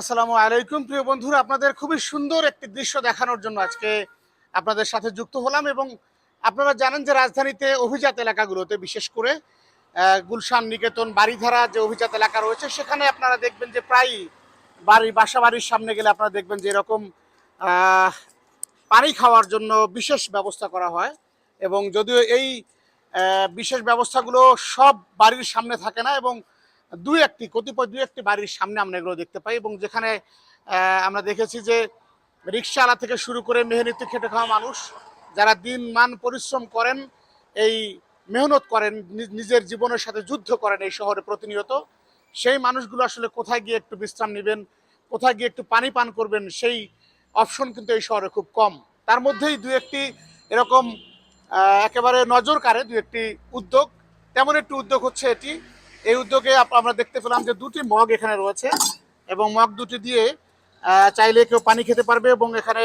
আসসালামু আলাইকুম। প্রিয় বন্ধুরা, আপনাদের খুবই সুন্দর একটি দৃশ্য দেখানোর জন্য আজকে আপনাদের সাথে যুক্ত হলাম এবং আপনারা জানেন যে রাজধানীতে অভিজাত এলাকাগুলোতে, বিশেষ করে গুলশান, নিকেতন বাড়িধারা যে অভিজাত এলাকা রয়েছে, সেখানে আপনারা দেখবেন যে প্রায়ই বাড়ি, বাসা বাড়ির সামনে গেলে আপনারা দেখবেন যে এরকম পানি খাওয়ার জন্য বিশেষ ব্যবস্থা করা হয় এবং যদিও এই বিশেষ ব্যবস্থাগুলো সব বাড়ির সামনে থাকে না এবং দুই একটি, কতিপয় দুই একটি বাড়ির সামনে আমরা এগুলো দেখতে পাই এবং যেখানে আমরা দেখেছি যে রিক্সাওয়ালা থেকে শুরু করে মেহনতি খেটে খাওয়া মানুষ, যারা দিন মান পরিশ্রম করেন, এই মেহনত করেন নিজের জীবনের সাথে যুদ্ধ করেন এই শহরে প্রতিনিয়ত, সেই মানুষগুলো আসলে কোথায় গিয়ে একটু বিশ্রাম নেবেন, কোথায় গিয়ে একটু পানি পান করবেন, সেই অপশন কিন্তু এই শহরে খুব কম। তার মধ্যেই দু একটি এরকম একেবারে নজর কাড়ে দু একটি উদ্যোগ, তেমন একটি উদ্যোগ হচ্ছে এটি এই উদ্যোগে আমরা দেখতে পেলাম যে দুটি মগ এখানে রয়েছে এবং মগ দুটি দিয়ে চাইলে কেউ পানি খেতে পারবে এবং এখানে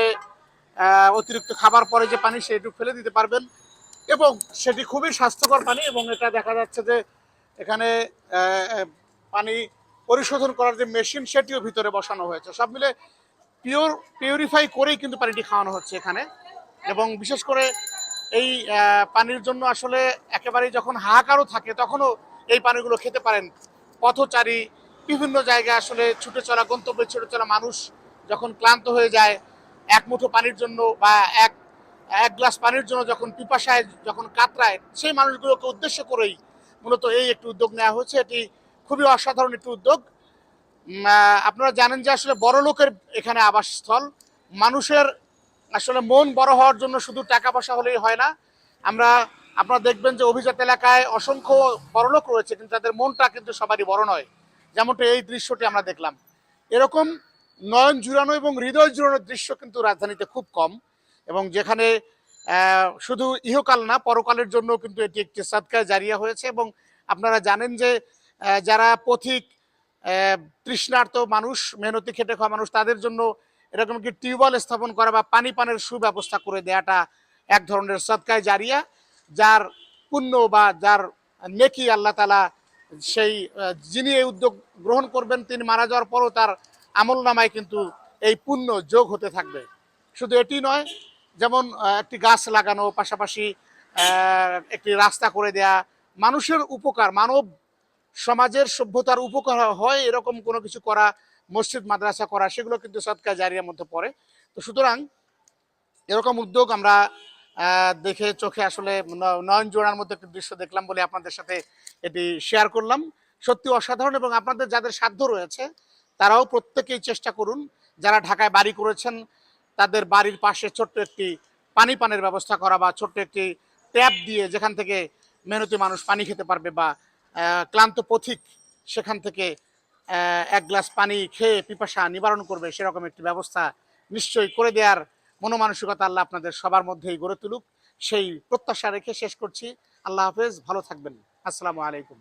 অতিরিক্ত খাবার পরে যে পানি সেটুকু ফেলে দিতে পারবেন। এবং সেটি খুবই স্বাস্থ্যকর পানি এবং এটা দেখা যাচ্ছে যে এখানে পানি পরিশোধন করার যে মেশিন সেটিও ভিতরে বসানো হয়েছে। সব মিলে পিওর, পিউরিফাই করেই কিন্তু পানিটি খাওয়ানো হচ্ছে এখানে। এবং বিশেষ করে এই পানির জন্য আসলে একেবারেই যখন হাহাকারও থাকে, তখনও এই পানিগুলো খেতে পারেন। পথচারী বিভিন্ন জায়গায় আসলে ছুটে চলা, গন্তব্যে ছুটে চলা মানুষ যখন ক্লান্ত হয়ে যায়, এক মুঠো পানির জন্য বা এক এক গ্লাস পানির জন্য যখন পিপাসায়, যখন কাতরায়, সেই মানুষগুলোকে উদ্দেশ্য করেই মূলত এই একটি উদ্যোগ নেওয়া হয়েছে। এটি খুবই অসাধারণ একটি উদ্যোগ। আপনারা জানেন যে আসলে বড় লোকের এখানে আবাসস্থল। মানুষের আসলে মন বড় হওয়ার জন্য শুধু টাকা পয়সা হলেই হয় না। আমরা আপনারা দেখবেন যে অভিজাত এলাকায় অসংখ্য বড়লোক রয়েছে, কিন্তু তাদের মনটা কিন্তু সবারই বড় নয়। যেমনটা এই দৃশ্যটি আমরা দেখলাম। এরকম নয়ন জুড়ানো এবং হৃদয় জুড়ানোর দৃশ্য কিন্তু রাজধানীতে খুব কম এবং যেখানে শুধু ইহকাল না, পরকালের জন্য কিন্তু এটি একটি সাদকায় জারিয়া হয়েছে এবং আপনারা জানেন যে যারা পথিক তৃষ্ণার্ত মানুষ, মেহনতি, খেটে খাওয়া মানুষ, তাদের জন্য এরকম কি টিউবওয়েল স্থাপন করা বা পানি পানের সুব্যবস্থা করে দেওয়াটা এক ধরনের সৎকায় জারিয়া যার পুণ্য বা যার নেকি আল্লাহ তালা সেই যিনি এই উদ্যোগ গ্রহণ করবেন, তিনি মারা যাওয়ার পরও তার আমল নামায় কিন্তু এই পুণ্য যোগ হতে থাকবে। শুধু এটি নয়, যেমন একটি গাছ লাগানো, পাশাপাশি একটি রাস্তা করে দেয়া, মানুষের উপকার, মানব সমাজের সভ্যতার উপকার হয় এরকম কোনো কিছু করা, মসজিদ, মাদ্রাসা করা, সেগুলো কিন্তু সৎকার জারিয়ার মধ্যে পড়ে। তো সুতরাং এরকম উদ্যোগ আমরা দেখে চোখে আসলে নয়ন জোড়ার মধ্যে একটি দৃশ্য দেখলাম বলে আপনাদের সাথে এটি শেয়ার করলাম। সত্যি অসাধারণ এবং আপনাদের যাদের সাধ্য রয়েছে, তারাও প্রত্যেকেই চেষ্টা করুন। যারা ঢাকায় বাড়ি করেছেন, তাদের বাড়ির পাশে ছোট্ট একটি পানি পানের ব্যবস্থা করা বা ছোট্ট একটি ট্যাপ দিয়ে যেখান থেকে মেহনতি মানুষ পানি খেতে পারবে বা ক্লান্ত পথিক সেখান থেকে এক গ্লাস পানি খেয়ে পিপাসা নিবারণ করবে, সেরকম একটি ব্যবস্থা নিশ্চয়ই করে দেওয়ার মনোমানসিকতা আল্লাহ আপনাদের সবার মধ্যেই গড়ে তুলুক। সেই প্রত্যাশা রেখে শেষ করছি। আল্লাহ হাফেজ, ভালো থাকবেন। আসসালামু আলাইকুম।